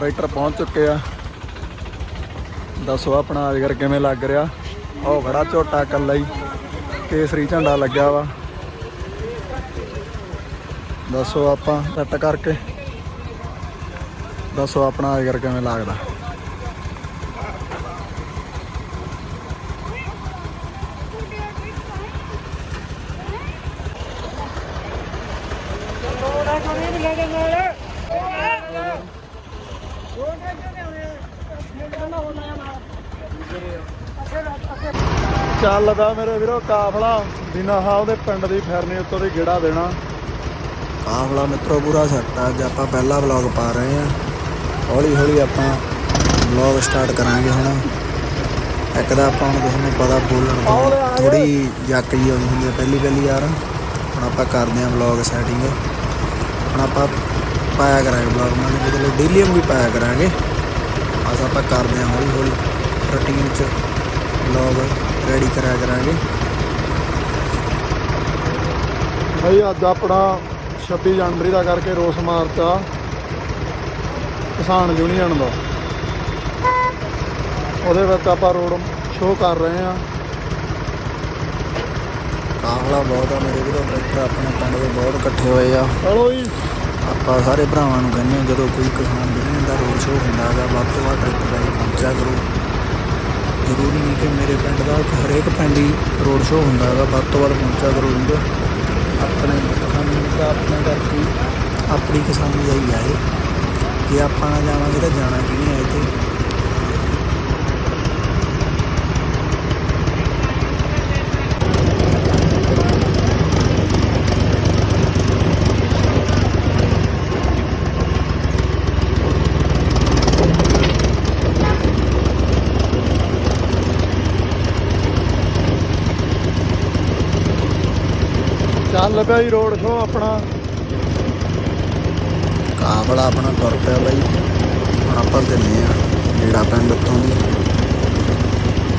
Tractor ਪਹੁੰਚ ਚੁੱਕੇ ਆ। ਦੱਸੋ ਆਪਣਾ ਅਜਗਰ ਕਿਵੇਂ ਲੱਗ ਰਿਹਾ? ਉਹ ਖੜਾ ਝੋਟਾ ਕੱਲਾ ਹੀ। ਕੇਸਰੀ ਝੰਡਾ ਲੱਗਿਆ ਵਾ। ਦੱਸੋ ਆਪਾਂ ਸੈੱਟ ਕਰਕੇ। ਦੱਸੋ ਆਪਣਾ ਅਜਗਰ ਕਿਵੇਂ ਲੱਗਦਾ? ਚੱਲਦਾ ਮੇਰੇ ਵੀਰੋ ਕਾਫਲਾ। ਬਿਨਾ ਹਾ ਉਹਦੇ ਪਿੰਡ ਦੀ ਫਿਰਨੀ ਉੱਤੋਂ ਦੀ ਗੇੜਾ ਦੇਣਾ। ਕਾਫਲਾ ਮਿੱਤਰੋ ਪੂਰਾ ਸੈੱਟ ਅੱਜ ਆਪਾਂ ਪਹਿਲਾ ਵਲੌਗ ਪਾ ਰਹੇ ਆ। ਹੌਲੀ ਹੌਲੀ ਆਪਾਂ ਵਲੌਗ ਸਟਾਰਟ ਕਰਾਂਗੇ ਹੁਣ। ਇੱਕ ਤਾਂ ਆਪਾਂ ਨੂੰ ਤੁਹਾਨੂੰ ਪਤਾ ਬੋਲਣ ਤੋਂ ਥੋੜੀ ਜੱਕ ਜੀ ਆਉਂਦੀ ਹੁੰਦੀ ਹੈ ਪਹਿਲੀ ਪਹਿਲੀ ਯਾਰ ਹੁਣ ਆਪਾਂ ਕਰਦੇ ਆ ਵਲੌਗ ਸੈਟਿੰਗ ਹੁਣ ਆਪਾਂ ਪਾਇਆ ਕਰਾਂਗੇ ਵਲੌਗ ਕੇ ਚਲੋ ਡੇਲੀ ਵੀ ਪਾਇਆ ਕਰਾਂਗੇ। ਬਸ ਆਪਾਂ ਕਰਦੇ ਆ ਹੌਲੀ ਹੌਲੀ ਰੁਟੀਨ ਚ ਵਲੌਗ ਰੈਡੀ ਕਰਿਆ ਕਰਾਂਗੇ। ਭਾਈ ਅੱਜ ਆਪਣਾ 26 ਜਨਵਰੀ ਦਾ ਕਰਕੇ ਰੋਸ ਮਾਰਚ ਆ ਕਿਸਾਨ ਯੂਨੀਅਨ ਦਾ। ਉਹਦੇ ਵਿੱਚ ਆਪਾਂ ਰੋਡ ਸ਼ੋਅ ਕਰ ਰਹੇ ਆ ਕਾਹਲਾ ਬਹੁਤ ਆ ਮੇਰੇ ਵੀਰੋ ਟਰੈਕਟਰ ਆਪਣੇ ਪਿੰਡ ਦੇ ਬਹੁਤ ਇਕੱਠੇ ਹੋਏ ਆ। ਚਲੋ ਜੀ। ਆਪਾਂ ਸਾਰੇ ਭਰਾਵਾਂ ਨੂੰ ਕਹਿੰਦੇ ਆ ਜਦੋਂ ਕੋਈ ਕਿਸਾਨ ਯੂਨੀਅਨ ਦਾ ਰੋਡ ਸ਼ੋਅ ਹੁੰਦਾ ਹੈਗਾ ਵੱਧ ਤੋਂ ਵੱਧ ਟਰੈਕਟਰ ਲੈ ਕੇ ਪਹੁੰਚਿਆ ਕਰੋ। ਜ਼ਰੂਰੀ ਨਹੀਂ ਕਿ ਮੇਰੇ ਪਿੰਡ ਦਾ ਹਰੇਕ ਪਿੰਡ ਹੀ ਰੋਡ ਸ਼ੋਅ ਹੁੰਦਾ ਹੈਗਾ, ਵੱਧ ਤੋਂ ਵੱਧ ਪਹੁੰਚਾ ਕਰੋ ਵੀਰ ਆਪਣੇ ਕਿਸਾਨੀ ਦਾ ਆਪਣੇ ਕਰਕੇ ਆਪਣੀ ਕਿਸਾਨੀ ਦਾ ਹੀ ਆਏ ਇਹ। ਜੇ ਆਪਾਂ ਨਾ ਜਾਵਾਂਗੇ ਤਾਂ ਜਾਣਾ ਕਿ ਨਹੀਂ ਹੈ ਇੱਥੇ ਚੱਲ ਪਿਆ ਜੀ ਰੋਡ ਸ਼ੋ ਆਪਣਾ। ਕਾਬਲਾ ਆਪਣਾ ਤੁਰ ਪਿਆ ਬਾਈ। ਹੁਣ ਆਪਾਂ ਦਿੰਨੇ ਆ ਜਿਹੜਾ ਪਿੰਡ ਉੱਤੋਂ ਦੀ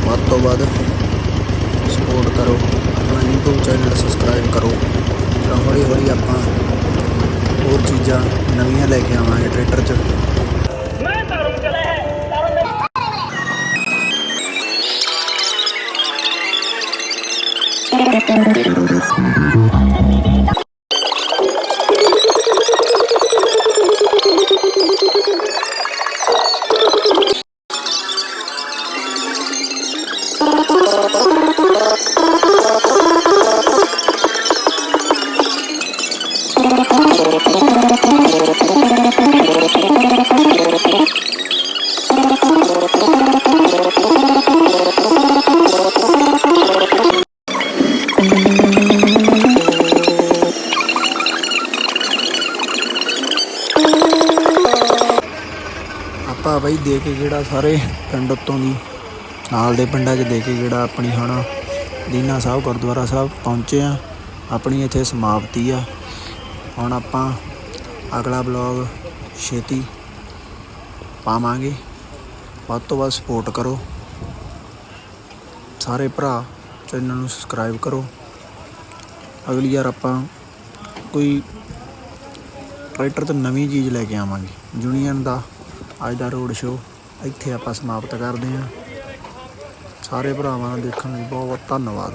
ਵੱਧ ਤੋਂ ਵੱਧ ਸਪੋਰਟ ਕਰੋ। ਆਪਣਾ YouTube ਚੈਨਲ ਸਬਸਕ੍ਰਾਈਬ ਕਰੋ। ਤਾਂ ਹੌਲੀ ਹੌਲੀ ਆਪਾਂ ਹੋਰ ਚੀਜ਼ਾਂ ਨਵੀਆਂ ਲੈ ਕੇ ਆਵਾਂਗੇ ਟਰੈਕਟਰ 'ਚ। ਆਪਾਂ ਬਈ ਦੇ ਕੇ ਕਿਹੜਾ ਸਾਰੇ ਪਿੰਡ ਉੱਤੋਂ ਦੀ, ਨਾਲ ਦੇ ਪਿੰਡਾਂ 'ਚ ਦੇ ਕੇ ਕਿਹੜਾ ਆਪਣੀ ਹੁਣ। ਦੀਨਾ ਸਾਹਿਬ, ਗੁਰਦੁਆਰਾ ਸਾਹਿਬ ਪਹੁੰਚੇ ਆ ਆਪਣੀ ਇੱਥੇ ਸਮਾਪਤੀ ਆ। ਹੁਣ ਆਪਾਂ ਅਗਲਾ ਬਲੌਗ ਛੇਤੀ ਪਾਵਾਂਗੇ। ਵੱਧ ਤੋਂ ਵੱਧ ਸਪੋਰਟ ਕਰੋ। ਸਾਰੇ ਭਰਾ ਚੈਨਲ ਨੂੰ ਸਬਸਕ੍ਰਾਈਬ ਕਰੋ। ਅਗਲੀ ਵਾਰ ਆਪਾਂ ਕੋਈ ਟਰੈਕਟਰ ਤੋਂ ਨਵੀਂ ਚੀਜ਼ ਲੈ ਕੇ ਆਵਾਂਗੇ। ਯੂਨੀਅਨ ਦਾ ਅੱਜ ਦਾ ਰੋਡ ਸ਼ੋਅ ਇੱਥੇ ਆਪਾਂ ਸਮਾਪਤ ਕਰਦੇ ਹਾਂ। ਸਾਰੇ ਭਰਾਵਾਂ ਦਾ ਦੇਖਣ ਲਈ ਬਹੁਤ ਬਹੁਤ ਧੰਨਵਾਦ।